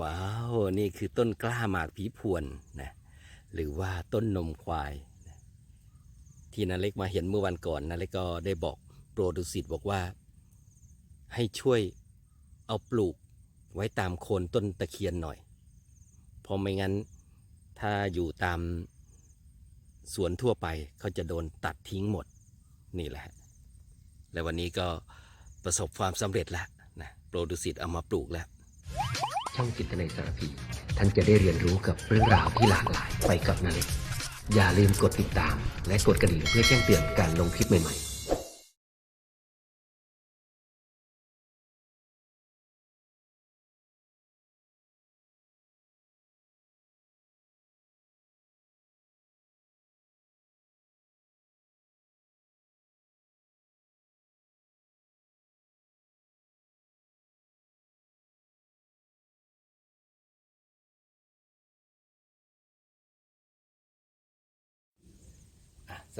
ว้าว นี่คือต้นกล้าหมากผีพวนนะหรือว่าต้นนมควายนะที่นาเล็กมาเห็นเมื่อวันก่อนนาเล็กก็ได้บอกโปรดุสิตบอกว่า ให้ช่วยเอาปลูกไว้ตามโคนต้นตะเคียนหน่อย เพราะไม่งั้นถ้าอยู่ตามสวนทั่วไปเขาจะโดนตัดทิ้งหมดนี่แหละฮะและวันนี้ก็ประสบความสำเร็จแล้วนะโปรดุสิตเอามาปลูกแล้ว ช่องจิตในสารพี ท่านจะได้เรียนรู้กับเรื่องราวที่หลากหลายไปกับนาเล็กอย่าลืมกดติดตาม และกดกระดิ่งเพื่อแจ้งเตือนการลงคลิปใหม่ๆ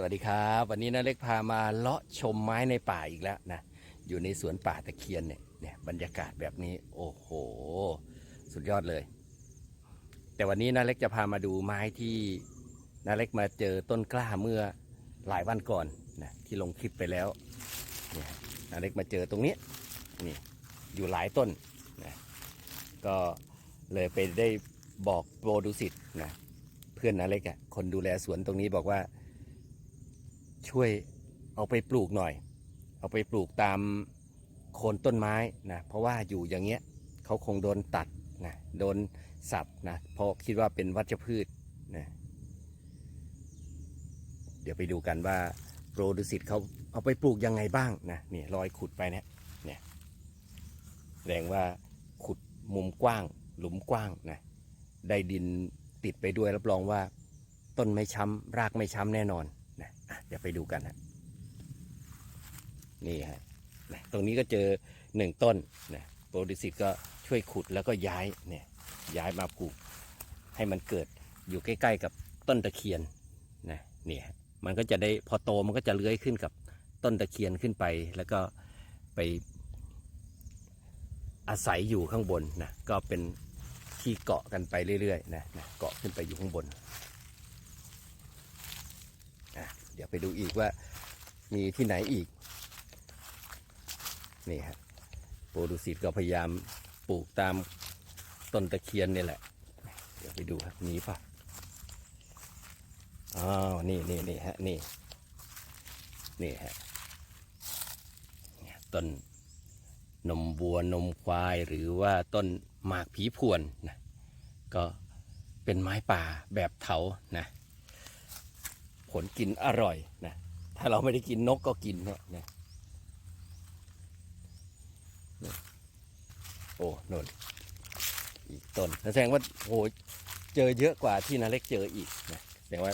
สวัสดีครับ วันนี้นาเล็กพามาเลาะชมไม้ในป่าอีกแล้วนะอยู่ในสวนป่าตะเคียนเนี่ยเนี่ยบรรยากาศแบบนี้ โอ้โห สุดยอดเลย แต่วันนี้นาเล็กจะพามาดูไม้ที่นาเล็กมาเจอต้นกล้าเมื่อหลายวันก่อนนะที่ลงคลิปไปแล้วเนี่ยนาเล็กมาเจอตรงนี้นี่อยู่หลายต้นนะก็เลยไปได้บอกโปรดูสิตนะเพื่อนนาเล็กอะ่ะคนดูแลสวนตรงนี้บอกว่า ช่วยเอาไปปลูกหน่อย เอาไปปลูกตามโคนต้นไม้นะเพราะว่าอยู่อย่างเงี้ยเขาคงโดนตัดนะโดนสับนะเพราะคิดว่าเป็นวัชพืชนะเดี๋ยวไปดูกันว่าโปรดุสิตเขาเอาไปปลูกยังไงบ้างนะนี่รอยขุดไปเนี่ยเนี่ยแสดงว่าขุดมุมกว้าง หลุมกว้างนะได้ดินติดไปด้วยรับรองว่า ต้นไม่ช้ำรากไม่ช้ำแน่นอน เดี๋ยวไปดูกันฮะนี่ฮะนะตรงนี้ก็เจอหนึ่งต้นนะโปรดิสิตก็ช่วยขุดแล้วก็ย้ายเนี่ยย้ายมาปลูก ให้มันเกิดอยู่ใกล้ ๆ กับต้นตะเคียนนะเนี่ยฮะมันก็จะได้พอโตมันก็จะเลื้อยขึ้นกับต้นตะเคียนขึ้นไป แล้วก็ไปอาศัยอยู่ข้างบนนะก็เป็นที่เกาะกันไปเรื่อยๆนะนะเกาะขึ้นไปอยู่ข้างบน อะ เดี๋ยวไปดูอีกว่ามีที่ไหนอีก นี่ฮะโปรดุสิตก็พยายามปลูกตามต้นตะเคียนนี่แหละ เดี๋ยวไปดูครับมีป่ะอ้าวนี่นี่นี่ฮะนี่ นี่ฮะต้นนมวัวนมควายหรือว่าต้นหมากผีพวนนะก็เป็นไม้ป่าแบบเถานะ ผลกินอร่อยนะถ้าเราไม่ได้กินนกก็กินเนี่ยนะโอ้นนอีกต้นแสดงว่าโหเจอเยอะกว่าที่นาเล็กเจออีกนะแสดงว่า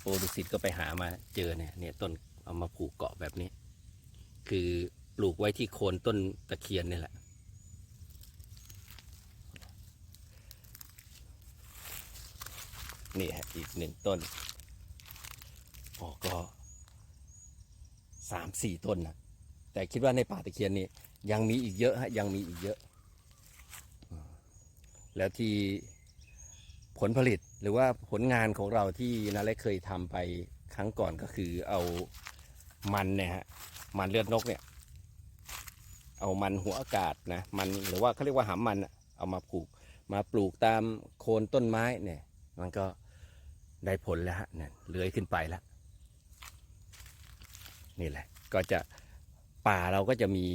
โปรดุสิตก็ไปหามาเจอเนี่ยเนี่ยต้นเอามาผูกเกาะแบบนี้ คือปลูกไว้ที่โคนต้นตะเคียนนี่แหละนี่ฮะอีกหนึ่งต้น โอ้ก็ สามสี่ต้นนะแต่คิดว่าในป่าตะเคียนนี่ยังมีอีกเยอะฮะยังมีอีกเยอะ แล้วที่ผลผลิตหรือว่าผลงานของเราที่นาเล็กเคยทำไปครั้งก่อนก็คือเอามันเนี่ยฮะมันเลือดนกเนี่ย เอามันหัวอากาศนะมันหรือว่าเขาเรียกว่าหำมันเอามาปลูก มาปลูกตามโคนต้นไม้เนี่ย มันก็ได้ผลแล้วฮะเนี่ยเลื้อยขึ้นไปแล้ว นี่แหละ ก็จะป่าเราก็จะมี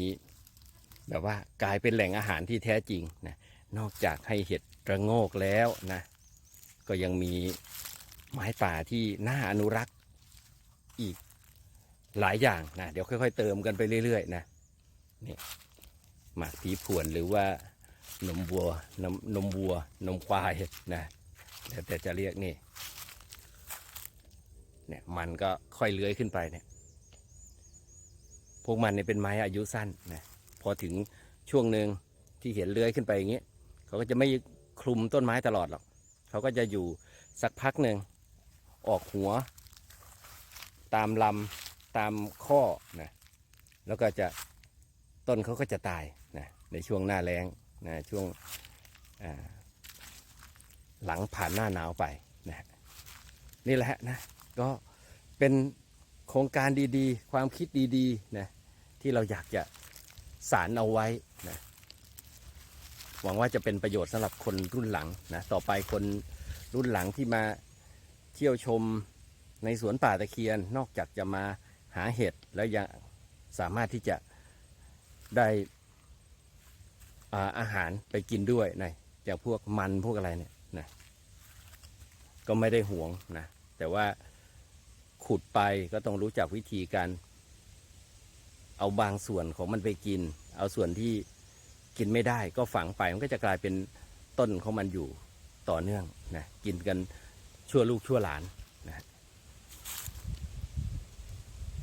แบบว่ากลายเป็นแหล่งอาหารที่แท้จริงนะนอกจากให้เห็ดระโงกแล้วนะก็ยังมีไม้ป่าที่น่าอนุรักษ์อีกหลายอย่างนะเดี๋ยวค่อย ๆ เติมกันไปเรื่อยๆนะนี่หมากผีผวนหรือว่านมวัวนมนมวัวนมควายนะแล้วแต่จะเรียกนี่เนี่ยมันก็ค่อยเลื้อยขึ้นไปเนี่ย พวกมันเนี่ยเป็นไม้อายุสั้นนะพอถึงช่วงหนึ่งที่เห็นเลื้อยขึ้นไปอย่างเงี้ยเขาก็จะไม่คลุมต้นไม้ตลอดหรอกเขาก็จะอยู่สักพักหนึ่งออกหัว ตามลำตามข้อนะแล้วก็จะต้นเขาก็จะตายนะในช่วงหน้าแล้งนะช่วงหลังผ่านหน้าหนาวไปนะนี่แหละนะก็เป็น โครงการดีๆ ความคิดดีๆนะที่เราอยากจะสารเอาไว้นะหวังว่าจะเป็นประโยชน์สำหรับคนรุ่นหลังนะต่อไปคนรุ่นหลังที่มาเที่ยวชมในสวนป่าตะเคียน นอกจากจะมาหาเห็ดแล้วยังสามารถที่จะได้อาอาหารไปกินด้วยนะจากพวกมันพวกอะไรเนี่ยนะก็ไม่ได้ห่วงนะแต่ว่า ขุดไปก็ต้องรู้จักวิธีการ เอาบางส่วนของมันไปกิน เอาส่วนที่กินไม่ได้ก็ฝังไปมันก็จะกลายเป็นต้นของมันอยู่ต่อเนื่องนะกินกันชั่วลูกชั่วหลานนะ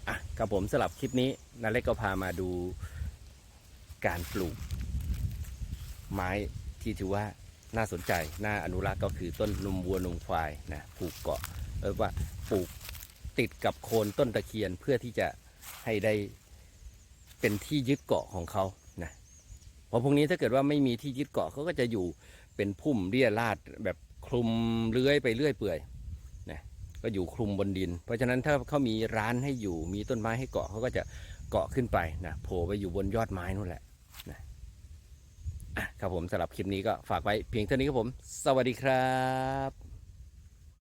อะกับผมสลับคลิปนี้นาเล็กก็พามาดูการปลูก ไม้ที่ถือว่าน่าสนใจ น่าอนุรักษ์ก็คือต้นนมวัวนมควายนะปลูกเกาะเออว่าปลูก ติดกับโคนต้นตะเคียนเพื่อที่จะให้ได้เป็นที่ยึดเกาะของเขานะเพราะพวกนี้ถ้าเกิดว่าไม่มีที่ยึดเกาะเขาก็จะอยู่เป็นพุ่มเรียราดแบบคลุมเลื้อยไปเรื่อยเปื่อยนะก็อยู่คลุมบนดิน เพราะฉะนั้นถ้าเขามีร้านให้อยู่มีต้นไม้ให้เกาะเขาก็จะเกาะขึ้นไปนะโผล่ไปอยู่บนยอดไม้นู่นแหละนะอะครับผมสำหรับคลิปนี้ก็ฝากไว้เพียงเท่านี้ครับผม สวัสดีครับ